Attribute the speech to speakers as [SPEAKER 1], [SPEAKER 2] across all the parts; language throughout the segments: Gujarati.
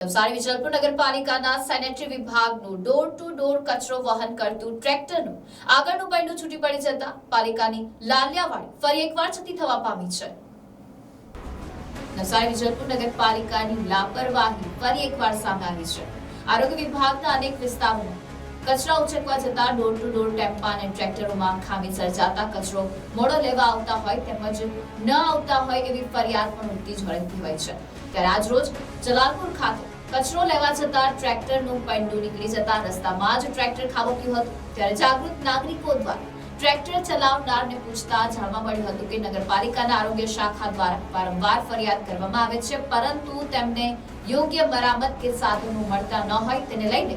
[SPEAKER 1] નવસારી વિજલપુર નગરપાલિકાના સેનેટરી વિભાગનું ડોર ટુ ડોર કચરો વહન કરતું ટ્રેક્ટરનું આગળનું પૈડું છૂટી પડી જતા પાલિકાની લાલિયાવાડી ફરી એકવાર છતી થવા પામી છે. નવસારી વિજલપુર નગરપાલિકાની લાપરવાહી ફરી એકવાર સામે આવી છે. આરોગ્ય વિભાગના અનેક વિસ્તારોમાં કચરા ઉચકવા જતા ડોર ટુ ડોર ટેમ્પા અને ટ્રેક્ટરોમાં ખામી સર્જાતા કચરો મોડો લેવા આવતા હોય તેમજ ન આવતા હોય એવી ફરિયાદ પણ ઉઠતી ઝડપથી હોય છે. ત્યારે આજરોજ જલાલપુર ખાતે કચરો લેવા જતા ટ્રેક્ટરનું પૈંડું નીકળી જતા રસ્તામાં જ ટ્રેક્ટર ખાબક્યું હતું. ત્યારે જાગૃત નાગરિકો દ્વારા ટ્રેક્ટર ચલાવનારને પૂછતા જાણવા મળ્યું હતું કે નગરપાલિકાના આરોગ્ય શાખા દ્વારા વારંવાર ફરિયાદ કરવામાં આવે છે, પરંતુ તેમને યોગ્ય મરામત કે સાધનો મળતા ન હોય તેને લઈને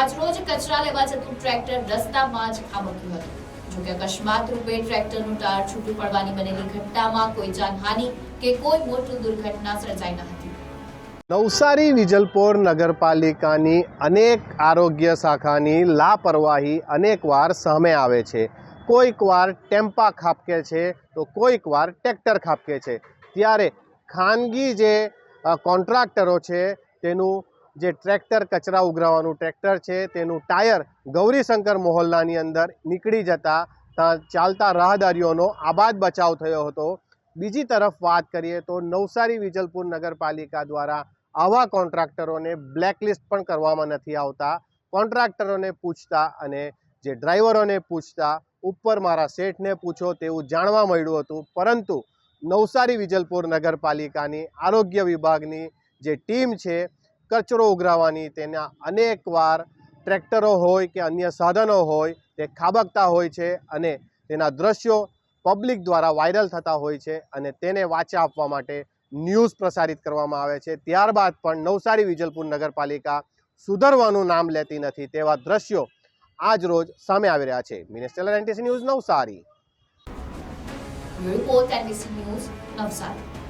[SPEAKER 1] આજરોજ કચરા લેવા જતું ટ્રેક્ટર રસ્તામાં જ ખાબક્યું હતું. જોકે અકસ્માત રૂપે ટ્રેક્ટરનું ટાયર છૂટું પડવાની બનેલી ઘટનામાં કોઈ જાનહાનિ કે કોઈ મોટી દુર્ઘટના સર્જાઈ ન હતી.
[SPEAKER 2] નવસારી વિજલપોર નગરપાલિકાની અનેક આરોગ્ય શાખાની લાપરવાહી અનેકવાર સામે આવે છે. કોઈકવાર ટેમ્પા ખાપકે છે તો કોઈકવાર ટ્રેક્ટર ખાપકે છે. ત્યારે ખાનગી જે કોન્ટ્રાક્ટરો છે, તેનું જે ટ્રેક્ટર કચરા ઉઘરાવાનું ટ્રેક્ટર છે, તેનું ટાયર ગૌરીશંકર મોહલ્લાની અંદર નીકળી જતા ત્યાં ચાલતા રાહદારીઓનો આબાદ બચાવ થયો હતો. બીજી તરફ વાત કરીએ તો નવસારી વિજલપુર નગરપાલિકા દ્વારા આવા કોન્ટ્રાક્ટરોને બ્લેકલિસ્ટ પણ કરવામાં નથી આવતા. કોન્ટ્રાક્ટરોને પૂછતા અને જે ડ્રાઈવરોને પૂછતા, ઉપર મારા શેઠને પૂછો, તેવું જાણવા મળ્યું હતું. પરંતુ નવસારી વિજલપુર નગરપાલિકાની આરોગ્ય વિભાગની જે ટીમ છે, કચરો ઉઘરાવવાની, તેના અનેકવાર ટ્રેક્ટરો હોય કે અન્ય સાધનો હોય, તે ખાબકતા હોય છે અને તેના દ્રશ્યો પબ્લિક દ્વારા વાયરલ થતા હોય છે અને તેને વાચા આપવા માટે ન્યૂઝ પ્રસારિત કરવામાં આવે છે. ત્યારબાદ પણ નવસારી વિજલપુર નગરપાલિકા સુધરવાનું નામ લેતી નથી તેવા દ્રશ્યો આજ રોજ સામે આવી રહ્યા છે. Minister NTC news Navsari.
[SPEAKER 1] News Navsari.